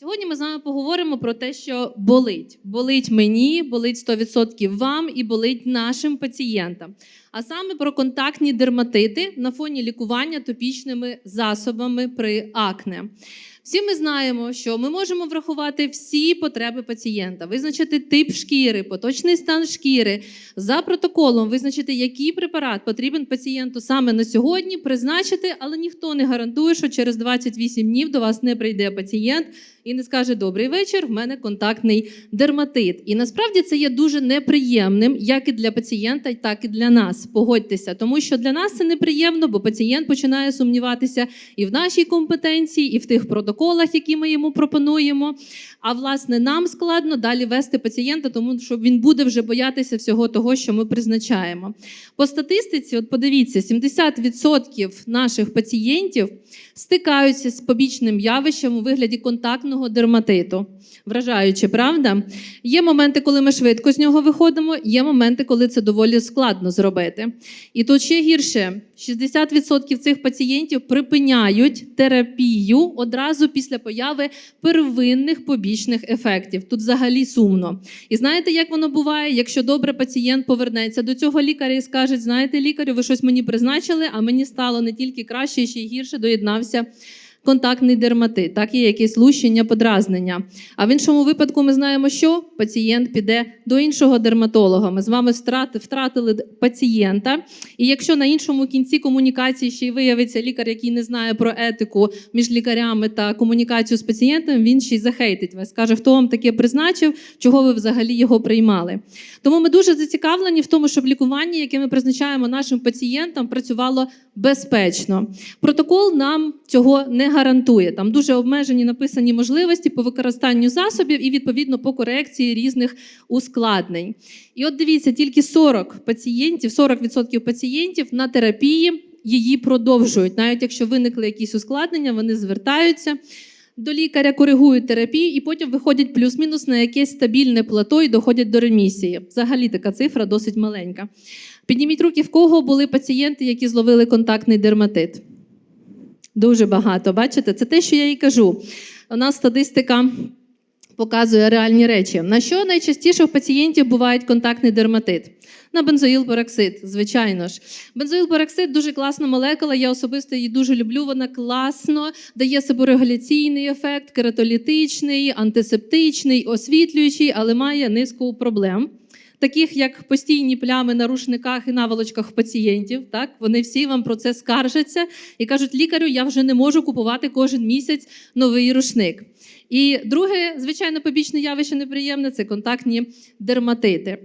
Сьогодні ми з вами поговоримо про те, що болить. Болить мені, болить 100% вам і болить нашим пацієнтам. А саме про контактні дерматити на фоні лікування топічними засобами при акне. Всі ми знаємо, що ми можемо врахувати всі потреби пацієнта, визначити тип шкіри, поточний стан шкіри, за протоколом визначити, який препарат потрібен пацієнту саме на сьогодні, призначити, але ніхто не гарантує, що через 28 днів до вас не прийде пацієнт і не скаже Добрий вечір, в мене контактний дерматит. І насправді це є дуже неприємним, як і для пацієнта, так і для нас. Погодьтеся, тому що для нас це неприємно, бо пацієнт починає сумніватися і в нашій компетенції, і в тих протоколах, які ми йому пропонуємо. А власне нам складно далі вести пацієнта, тому що він буде вже боятися всього того, що ми призначаємо. По статистиці, от подивіться, 70% наших пацієнтів стикаються з побічним явищем у вигляді контактного дерматиту. Вражаюче, правда? Є моменти, коли ми швидко з нього виходимо, є моменти, коли це доволі складно зробити. І тут ще гірше: 60% цих пацієнтів припиняють терапію одразу після появи первинних побічних ефектів. Тут взагалі сумно. І знаєте, як воно буває, якщо добре пацієнт повернеться до цього лікаря і скаже: знаєте, лікарю, ви щось мені призначили, а мені стало не тільки краще, ще й гірше доєднався. Контактний дерматит, так є якесь лущення, подразнення. А в іншому випадку ми знаємо, що пацієнт піде до іншого дерматолога. Ми з вами втратили пацієнта. І якщо на іншому кінці комунікації ще й виявиться лікар, який не знає про етику між лікарями та комунікацію з пацієнтом, він ще й захейтить вас, скаже, хто вам таке призначив, чого ви взагалі його приймали. Тому ми дуже зацікавлені в тому, щоб лікування, яке ми призначаємо нашим пацієнтам, працювало безпечно. Протокол нам цього не гарантує. Там дуже обмежені написані можливості по використанню засобів і відповідно по корекції різних ускладнень. І от дивіться, тільки 40 пацієнтів, 40% пацієнтів на терапії її продовжують. Навіть якщо виникли якісь ускладнення, вони звертаються. До лікаря коригують терапію і потім виходять плюс-мінус на якесь стабільне плато і доходять до ремісії. Взагалі така цифра досить маленька. Підніміть руки, в кого були пацієнти, які зловили контактний дерматит. Дуже багато. Бачите, це те, що я і кажу. У нас статистика показує реальні речі. На що найчастіше в пацієнтів буває контактний дерматит? На бензоїлпероксид, звичайно ж. Бензоїлпероксид дуже класна молекула. Я особисто її дуже люблю. Вона класно дає себорегуляційний ефект, кератолітичний, антисептичний, освітлюючий, але має низку проблем. Таких як постійні плями на рушниках і наволочках пацієнтів, так вони всі вам про це скаржаться і кажуть: лікарю, я вже не можу купувати кожен місяць новий рушник. І друге, звичайно, побічне явище неприємне це контактні дерматити.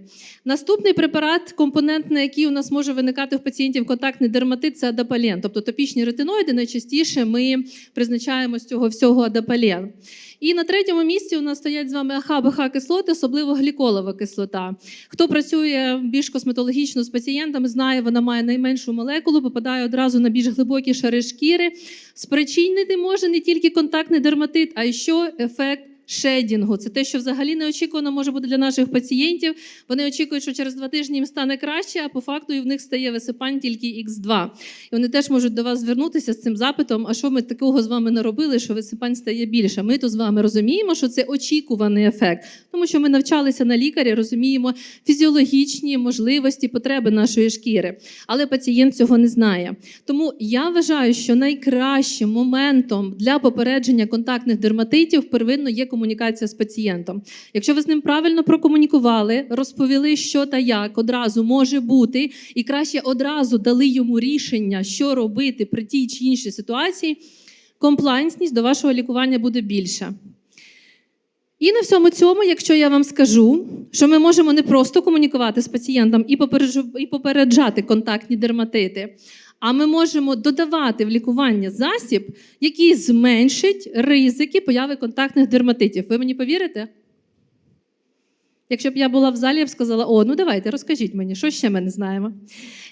Наступний препарат, компонент, на який у нас може виникати в пацієнтів контактний дерматит, це адапален. Тобто топічні ретиноїди найчастіше ми призначаємо з цього всього адапален. І на третьому місці у нас стоять з вами АХ, БХ кислоти, особливо гліколова кислота. Хто працює більш косметологічно з пацієнтами, знає, вона має найменшу молекулу, попадає одразу на більш глибокі шари шкіри. Спричинити може не тільки контактний дерматит, а й що ефект. Шейдінгу це те, що взагалі неочікувано може бути для наших пацієнтів. Вони очікують, що через два тижні їм стане краще, а по факту і в них стає висипань тільки Х2. І вони теж можуть до вас звернутися з цим запитом: а що ми такого з вами наробили, що висипань стає більше? Ми то з вами розуміємо, що це очікуваний ефект, тому що ми навчалися на лікарі, розуміємо фізіологічні можливості, потреби нашої шкіри. Але пацієнт цього не знає. Тому я вважаю, що найкращим моментом для попередження контактних дерматитів первинно є комунікація з пацієнтом. Якщо ви з ним правильно прокомунікували, розповіли, що та як одразу може бути, і краще одразу дали йому рішення, що робити при тій чи іншій ситуації, комплайнсність до вашого лікування буде більша. І на всьому цьому, якщо я вам скажу, що ми можемо не просто комунікувати з пацієнтом і попереджати контактні дерматити, а ми можемо додавати в лікування засіб, який зменшить ризики появи контактних дерматитів. Ви мені повірите? Якщо б я була в залі, я б сказала: о, ну давайте, розкажіть мені, що ще ми не знаємо.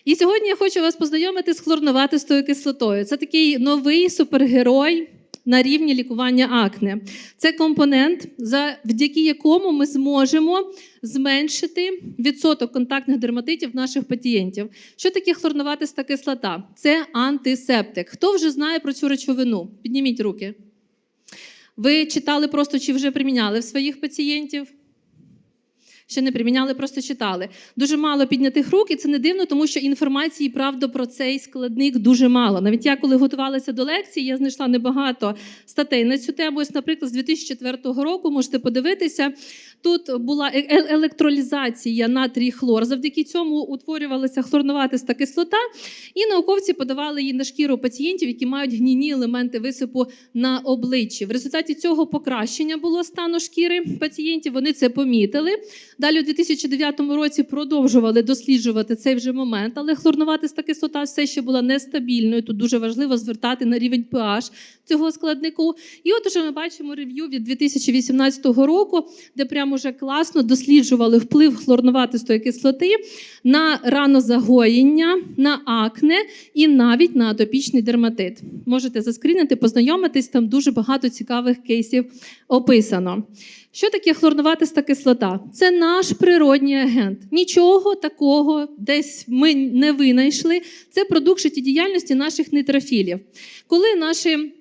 І сьогодні я хочу вас познайомити з хлорноватистою кислотою. Це такий новий супергерой на рівні лікування акне. Це компонент, завдяки якому ми зможемо зменшити відсоток контактних дерматитів наших пацієнтів. Що таке хлорноватиста кислота? Це антисептик. Хто вже знає про цю речовину? Підніміть руки. Ви читали просто чи вже приміняли в своїх пацієнтів? Ще не приміняли, просто читали. Дуже мало піднятих рук, і це не дивно, тому що інформації, правда, про цей складник дуже мало. Навіть я, коли готувалася до лекції, я знайшла небагато статей на цю тему. Ось, наприклад, з 2004 року можете подивитися. Тут була е- е- електролізація натрій хлор. Завдяки цьому утворювалася хлорноватиста кислота, і науковці подавали її на шкіру пацієнтів, які мають гнійні елементи висипу на обличчі. В результаті цього покращення було стану шкіри пацієнтів. Вони це помітили. Далі у 2009 році продовжували досліджувати цей вже момент, але хлорноватиста кислота все ще була нестабільною. Тут дуже важливо звертати на рівень pH цього складнику. І от уже ми бачимо рев'ю від 2018 року, де прямо вже класно досліджували вплив хлорноватистої кислоти на ранозагоєння, на акне і навіть на атопічний дерматит. Можете заскрінити, познайомитись, там дуже багато цікавих кейсів описано. Що таке хлорноватиста кислота? Це наш природній агент. Нічого такого десь ми не винайшли. Це продукт життєдіяльності наших нейтрофілів. Коли наші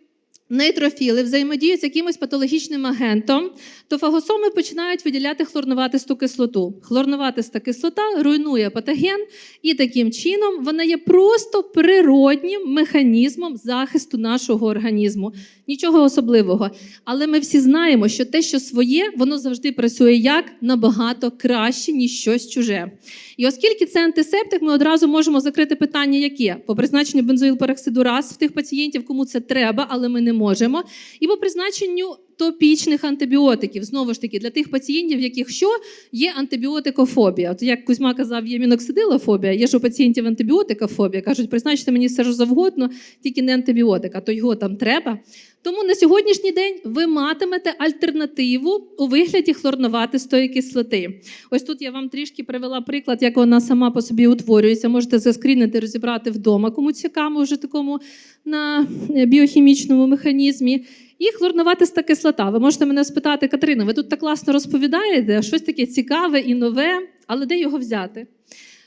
нейтрофіли взаємодіють з якимось патологічним агентом, то фагосоми починають виділяти хлорноватисту кислоту. Хлорноватиста кислота руйнує патоген, і таким чином вона є просто природнім механізмом захисту нашого організму. Нічого особливого. Але ми всі знаємо, що те, що своє, воно завжди працює як набагато краще, ніж щось чуже. І оскільки це антисептик, ми одразу можемо закрити питання, яке по призначенню бензоїлпероксиду раз в тих пацієнтів, кому це треба, але ми не можемо. І по призначенню топічних антибіотиків, знову ж таки, для тих пацієнтів, яких що є антибіотикофобія. От як Кузьма казав, є міноксидилофобія, є ж у пацієнтів антибіотикофобія. Кажуть, призначте мені все що завгодно, тільки не антибіотик, а то його там треба. Тому на сьогоднішній день ви матимете альтернативу у вигляді хлорноватистої кислоти. Ось тут я вам трішки привела приклад, як вона сама по собі утворюється. Можете заскрінити, розібрати вдома, кому цікаво вже такому на біохімічному механізмі. І хлорноватиста кислота. Ви можете мене спитати, Катерина, ви тут так класно розповідаєте, щось таке цікаве і нове, але де його взяти?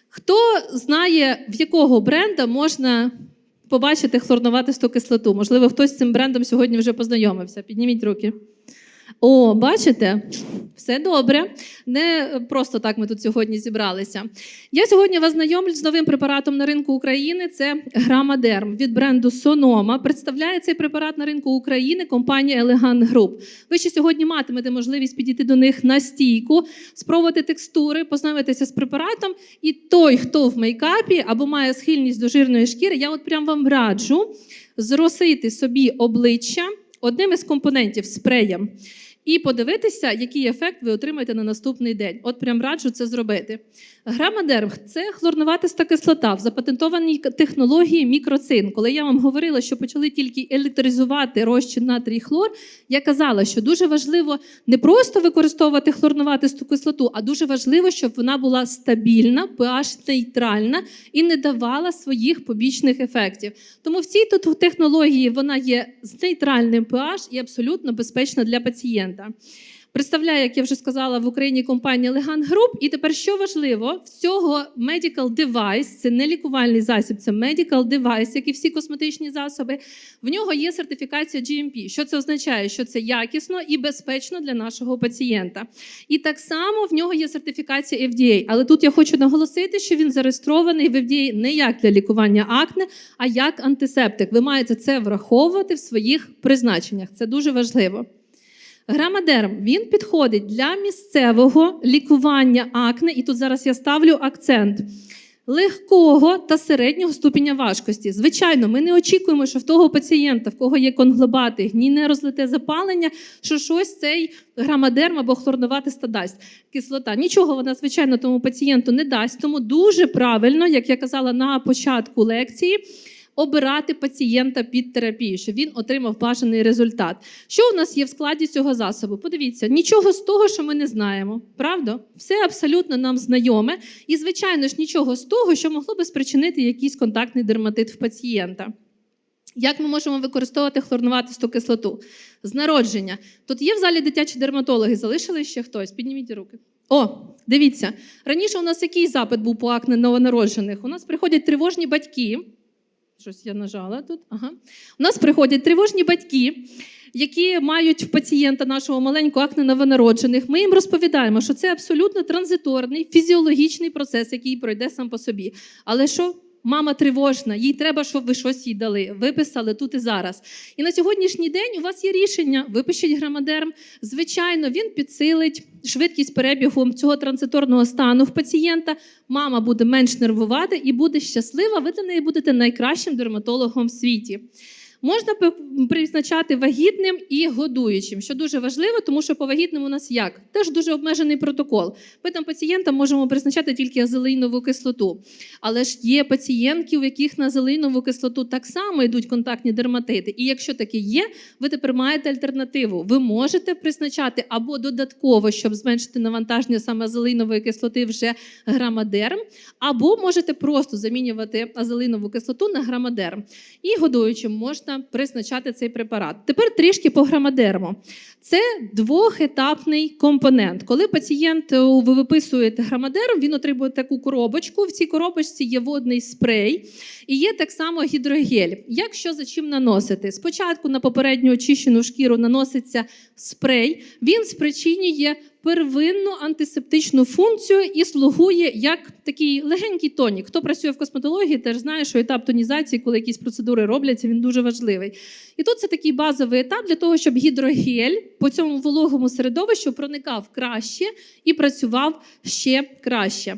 Хто знає, в якого бренда можна побачити хлорноватисту кислоту? Можливо, хтось з цим брендом сьогодні вже познайомився. Підніміть руки. О, бачите? Все добре. Не просто так ми тут сьогодні зібралися. Я сьогодні вас знайомлю з новим препаратом на ринку України. Це Грамадерм від бренду Сонома. Представляє цей препарат на ринку України компанія Elegant Group. Ви ще сьогодні матимете можливість підійти до них на стійку, спробувати текстури, познайомитися з препаратом. І той, хто в мейкапі або має схильність до жирної шкіри, я от прям вам раджу зросити собі обличчя одним із компонентів спреєм і подивитися, який ефект ви отримаєте на наступний день. От прям раджу це зробити. Грамадерм це хлорноватиста кислота в запатентованій технології мікроцин. Коли я вам говорила, що почали тільки електризувати розчин натрій хлор, я казала, що дуже важливо не просто використовувати хлорноватисту кислоту, а дуже важливо, щоб вона була стабільна, pH нейтральна і не давала своїх побічних ефектів. Тому в цій тут технології вона є з нейтральним pH і абсолютно безпечна для пацієнта. Представляє, як я вже сказала, в Україні компанія Legan Group. І тепер що важливо, в цього medical device, це не лікувальний засіб, це medical device, як і всі косметичні засоби. В нього є сертифікація GMP. Що це означає? Що це якісно і безпечно для нашого пацієнта. І так само в нього є сертифікація FDA. Але тут я хочу наголосити, що він зареєстрований в FDA не як для лікування акне, а як антисептик. Ви маєте це враховувати в своїх призначеннях. Це дуже важливо. Грамадерм він підходить для місцевого лікування акне, і тут зараз я ставлю акцент. Легкого та середнього ступеня важкості. Звичайно, ми не очікуємо, що в того пацієнта, в кого є конглобати, гнійне розлите запалення, що щось цей грамадерм або хлорноватиста дасть кислота. Нічого вона, звичайно, тому пацієнту не дасть. Тому дуже правильно, як я казала на початку лекції, обирати пацієнта під терапію, щоб він отримав бажаний результат. Що у нас є в складі цього засобу? Подивіться, нічого з того, що ми не знаємо. Правда? Все абсолютно нам знайоме. І, звичайно ж, нічого з того, що могло би спричинити якийсь контактний дерматит в пацієнта. Як ми можемо використовувати хлорноватисту кислоту? З народження. Тут є в залі дитячі дерматологи, залишили ще хтось? Підніміть руки. О, дивіться. Раніше у нас який запит був по акне новонароджених? У нас приходять тривожні батьки. Щось я нажала тут. Ага. У нас приходять тривожні батьки, які мають в пацієнта нашого маленького акне новонароджених, ми їм розповідаємо, що це абсолютно транзиторний фізіологічний процес, який пройде сам по собі. Але що? Мама тривожна, їй треба, щоб ви щось їй дали. Виписали тут і зараз. І на сьогоднішній день у вас є рішення: випишіть грамадерм. Звичайно, він підсилить швидкість перебігу цього транзиторного стану в пацієнта. Мама буде менш нервувати і буде щаслива. Ви для неї будете найкращим дерматологом в світі. Можна призначати вагітним і годуючим, що дуже важливо, тому що по вагітним у нас як? Теж дуже обмежений протокол. Ми там пацієнтам можемо призначати тільки азелеїнову кислоту. Але ж є пацієнтки, у яких на азелеїнову кислоту так само йдуть контактні дерматити. І якщо таке є, ви тепер маєте альтернативу. Ви можете призначати або додатково, щоб зменшити навантаження саме азелеїнової кислоти, вже грамадерм, або можете просто замінювати азелеїнову кислоту на грамадерм. І годуючим можна призначати цей препарат. Тепер трішки по грамадерму. Це двохетапний компонент. Коли пацієнту ви виписуєте грамадерм, він отримує таку коробочку. В цій коробочці є водний спрей і є так само гідрогель. Як що за чим наносити? Спочатку на попередню очищену шкіру наноситься спрей. Він спричинює первинну антисептичну функцію і слугує як такий легенький тонік. Хто працює в косметології, теж знає, що етап тонізації, коли якісь процедури робляться, він дуже важливий. І тут це такий базовий етап для того, щоб гідрогель по цьому вологому середовищу проникав краще і працював ще краще.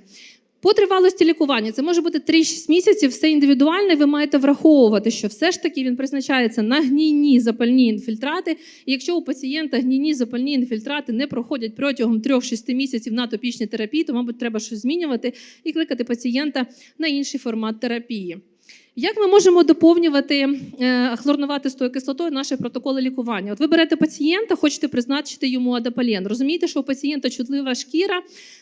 По тривалості лікування це може бути 3-6 місяців, все індивідуальне. Ви маєте враховувати, що все ж таки він призначається на гнійні запальні інфільтрати. І якщо у пацієнта гнійні запальні інфільтрати не проходять протягом 3-6 місяців на топічній терапії, то, мабуть, треба щось змінювати і кликати пацієнта на інший формат терапії. Як ми можемо доповнювати е, хлорноватистою кислотою наші протоколи лікування? От ви берете пацієнта, хочете призначити йому адапален. Розумієте, що у пацієнта чутлива шкіра,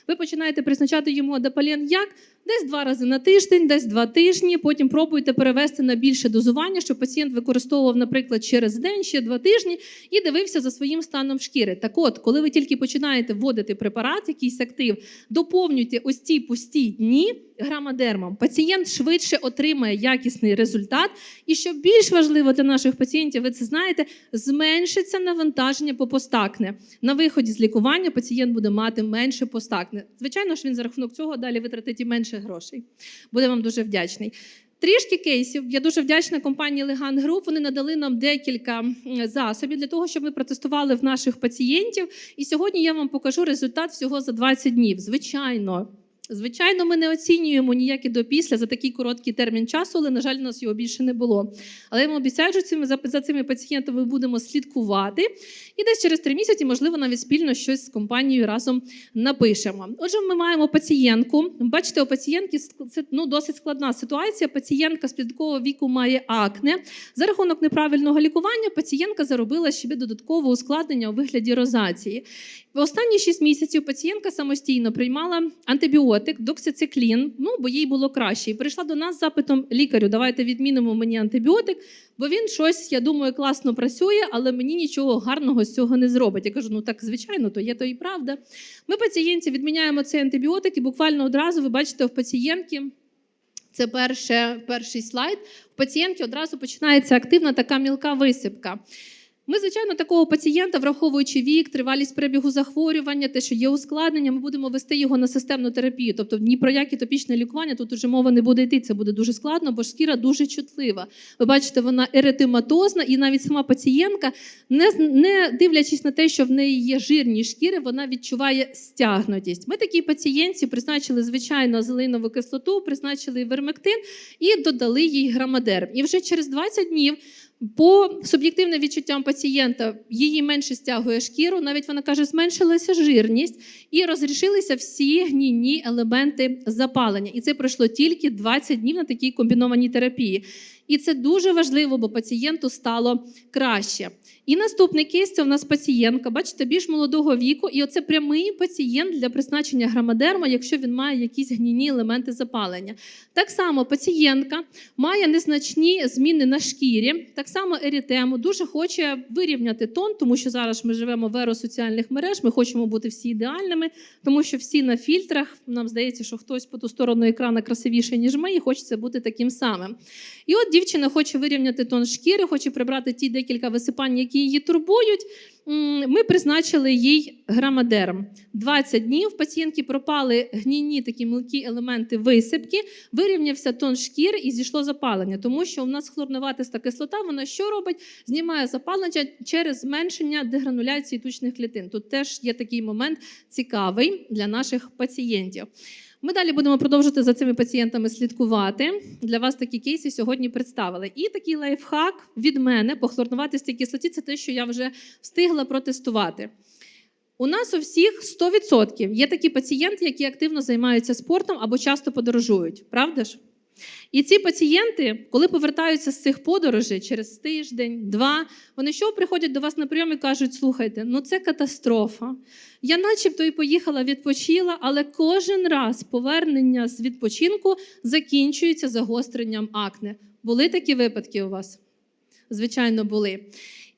ви починаєте призначати йому адапален як? Десь два рази на тиждень, десь два тижні. Потім пробуйте перевести на більше дозування, щоб пацієнт використовував, наприклад, через день, ще два тижні, і дивився за своїм станом шкіри. Так от, коли ви тільки починаєте вводити препарат, якийсь актив, доповнюйте ось ці пусті дні грамадермом. Пацієнт швидше отримає якісний результат. І що більш важливо для наших пацієнтів, ви це знаєте, зменшиться навантаження по постакне. На виході з лікування пацієнт буде мати менше постакне. Звичайно ж, він за рахунок цього далі витратить і менше грошей. Буде вам дуже вдячний. Трішки кейсів. Я дуже вдячна компанії Legan Group. Вони надали нам декілька засобів для того, щоб ми протестували в наших пацієнтів. І сьогодні я вам покажу результат всього за 20 днів. Звичайно. Звичайно, ми не оцінюємо ніякі допісля за такий короткий термін часу, але, на жаль, у нас його більше не було. Але я вам обіцяю, що цими, за цими пацієнтами будемо слідкувати. І десь через три місяці, можливо, навіть спільно щось з компанією разом напишемо. Отже, ми маємо пацієнтку. Бачите, у пацієнтки це ну, досить складна ситуація. Пацієнтка з підліткового віку має акне. За рахунок неправильного лікування пацієнтка заробила ще додаткове ускладнення у вигляді розації. В останні 6 місяців пацієнтка самостійно приймала антибіотик, доксициклін, ну бо їй було краще. І прийшла до нас з запитом лікарю: давайте відмінимо мені антибіотик, бо він щось, я думаю, класно працює, але мені нічого гарного з цього не зробить. Я кажу: ну так звичайно, то є то і правда. Ми пацієнтці відміняємо цей антибіотик, і буквально одразу ви бачите в пацієнтки. Це перше, перший слайд. В пацієнтки одразу починається активна така мілка висипка. Ми, звичайно, такого пацієнта, враховуючи вік, тривалість перебігу захворювання, те, що є ускладнення, ми будемо вести його на системну терапію. Тобто ні про яке топічне лікування тут уже мова не буде йти. Це буде дуже складно, бо шкіра дуже чутлива. Ви бачите, вона еретематозна, і навіть сама пацієнтка, не, не дивлячись на те, що в неї є жирні шкіри, вона відчуває стягнутість. Ми такій пацієнтці призначили звичайно зеленову кислоту, призначили вермектин і додали їй грамадерм. І вже через 20 днів. По суб'єктивним відчуттям пацієнта її менше стягує шкіру, навіть вона каже, зменшилася жирність і розрішилися всі гнійні елементи запалення. І це пройшло тільки 20 днів на такій комбінованій терапії. І це дуже важливо, бо пацієнту стало краще. І наступний кейс це у нас пацієнтка, бачите, більш молодого віку, і оце прямий пацієнт для призначення грамадерма, якщо він має якісь гнійні елементи запалення. Так само пацієнтка має незначні зміни на шкірі, так само ерітему, дуже хоче вирівняти тон, тому що зараз ми живемо в еру соціальних мереж, ми хочемо бути всі ідеальними, тому що всі на фільтрах. Нам здається, що хтось по ту сторону екрана красивіший, ніж ми, і хочеться бути таким самим. І от дівчина хоче вирівняти тон шкіри, хоче прибрати ті декілька висипань, які її турбують. Ми призначили їй грамадерм. 20 днів пацієнтки пропали гнійні такі мілкі елементи висипки, вирівнявся тон шкіри і зійшло запалення, тому що у нас хлорноватиста кислота, вона що робить? Знімає запалення через зменшення дегрануляції тучних клітин. Тут теж є такий момент цікавий для наших пацієнтів. Ми далі будемо продовжувати за цими пацієнтами слідкувати. Для вас такі кейси сьогодні представили. І такий лайфхак від мене по хлорноватистій кислоті це те, що я вже встигла протестувати. У нас у всіх 100% є такі пацієнти, які активно займаються спортом або часто подорожують. Правда ж? І ці пацієнти, коли повертаються з цих подорожей через тиждень, два, вони що приходять до вас на прийом і кажуть: слухайте, ну це катастрофа. Я начебто і поїхала, відпочила, але кожен раз повернення з відпочинку закінчується загостренням акне. Були такі випадки у вас? Звичайно, були.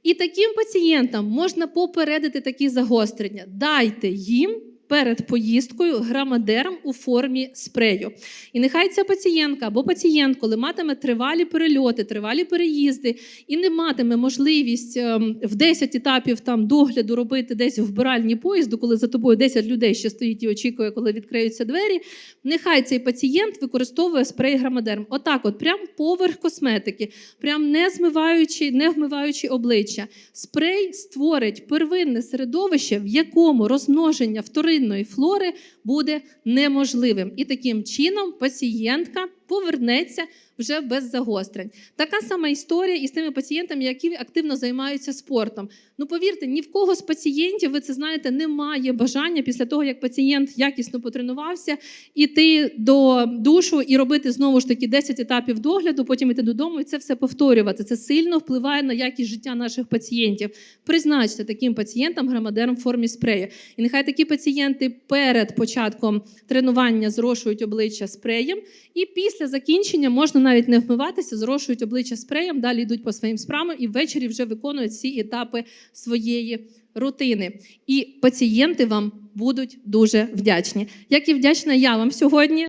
І таким пацієнтам можна попередити такі загострення. Дайте їм перед поїздкою грамадерм у формі спрею. І нехай ця пацієнтка або пацієнт, коли матиме тривалі перельоти, тривалі переїзди і не матиме можливість ем, в 10 етапів там догляду робити десь вбиральні поїзду, коли за тобою 10 людей ще стоїть і очікує, коли відкриються двері. Нехай цей пацієнт використовує спрей грамадерм. Отак, от прям поверх косметики, прям не змиваючи, не вмиваючи обличчя. Спрей створить первинне середовище, в якому розмноження вторинної флори буде неможливим. І таким чином пацієнтка повернеться вже без загострень. Така сама історія із тими пацієнтами, які активно займаються спортом. Ну повірте, ні в кого з пацієнтів, ви це знаєте, немає бажання після того, як пацієнт якісно потренувався, іти до душу і робити знову ж таки 10 етапів догляду, потім іти додому і це все повторювати. Це сильно впливає на якість життя наших пацієнтів. Призначте таким пацієнтам грамадерм в формі спрею. І нехай такі пацієнти перед початком тренування зрошують обличчя спреєм, і після закінчення можна навіть не вмиватися, зрошують обличчя спреєм, далі йдуть по своїм справам і ввечері вже виконують всі етапи своєї рутини. І пацієнти вам будуть дуже вдячні. Як і вдячна я вам сьогодні.